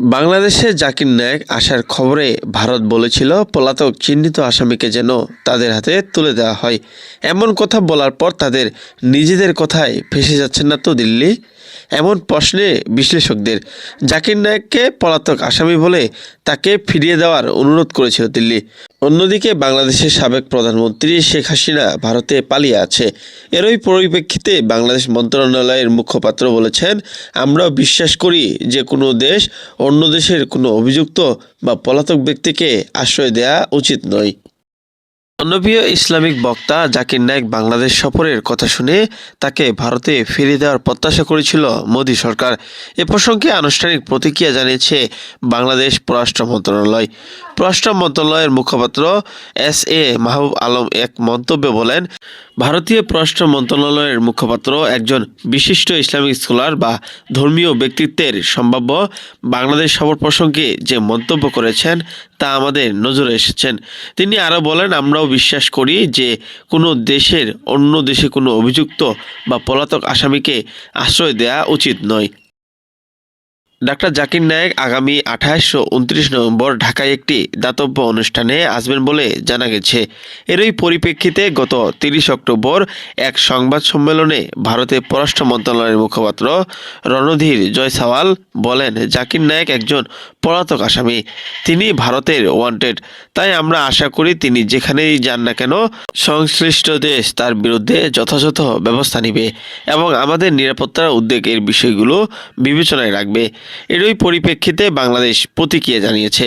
বাংলাদেশে জাকির নায়েক আসার খবরে ভারত বলেছিল, পলাতক চিহ্নিত আসামিকে যেন তাদের হাতে তুলে দেওয়া হয়। এমন কথা বলার পর তাদের নিজেদের কথায় ফেসে যাচ্ছেন না তো দিল্লি। এমন প্রশ্নে বিশ্লেষকদের জাকির নায়েককে পলাতক আসামি বলে তাকে ফিরিয়ে দেওয়ার অনুরোধ করেছিল দিল্লি। অন্যদিকে বাংলাদেশের সাবেক প্রধানমন্ত্রী শেখ হাসিনা ভারতে পালিয়ে আছে। এরই পরিপ্রেক্ষিতে বাংলাদেশ মন্ত্রণালয়ের মুখপাত্র বলেছেন, আমরা বিশ্বাস করি যে কোনো দেশ অন্য দেশের কোনো অভিযুক্ত বা পলাতক ব্যক্তিকে আশ্রয় দেওয়া উচিত নয়। অন্যপ্রিয় ইসলামিক বক্তা জাকির নায়েক বাংলাদেশ সফরের কথা শুনে তাকে ভারতে ফিরিয়ে দেওয়ার প্রত্যাশা করেছিল মোদী সরকার। এ প্রসঙ্গে আনুষ্ঠানিক প্রতিক্রিয়া জানিয়েছে বাংলাদেশ পররাষ্ট্র মন্ত্রণালয়। পররাষ্ট্র মন্ত্রণালয়ের মুখপাত্র এস এ মাহবুব আলম এক মন্তব্যে বলেন, ভারতীয় পররাষ্ট্র মন্ত্রণালয়ের মুখপাত্র একজন বিশিষ্ট ইসলামিক স্কলার বা ধর্মীয় ব্যক্তিত্বের সম্ভাব্য বাংলাদেশ সফর প্রসঙ্গে যে মন্তব্য করেছেন তা আমাদের নজরে এসেছেন। তিনি আরও বলেন, আমরাও বিশ্বাস করি যে কোনো দেশের অন্য দেশে কোনো অভিযুক্ত বা পলাতক আসামিকে আশ্রয় দেয়া উচিত নয়। ডাক্তার জাকির নায়েক আগামী আঠাশ ও উনত্রিশ নভেম্বর ঢাকায় একটি দাতব্য অনুষ্ঠানে আসবেন বলে জানা গেছে। এরই পরিপ্রেক্ষিতে গত তিরিশ অক্টোবর এক সংবাদ সম্মেলনে ভারতের পররাষ্ট্র মন্ত্রণালয়ের মুখপাত্র রণধীর জয়সাওয়াল বলেন, জাকির নায়েক একজন পলাতক আসামি। তিনি ভারতের ওয়ান্টেড। তাই আমরা আশা করি তিনি যেখানেই যান না কেন, সংশ্লিষ্ট দেশ তার বিরুদ্ধে যথাযথ ব্যবস্থা নেবে এবং আমাদের নিরাপত্তার উদ্বেগের বিষয়গুলো বিবেচনায় রাখবে। এরই পরিপ্রেক্ষিতে বাংলাদেশ প্রতিক্রিয়া জানিয়েছে।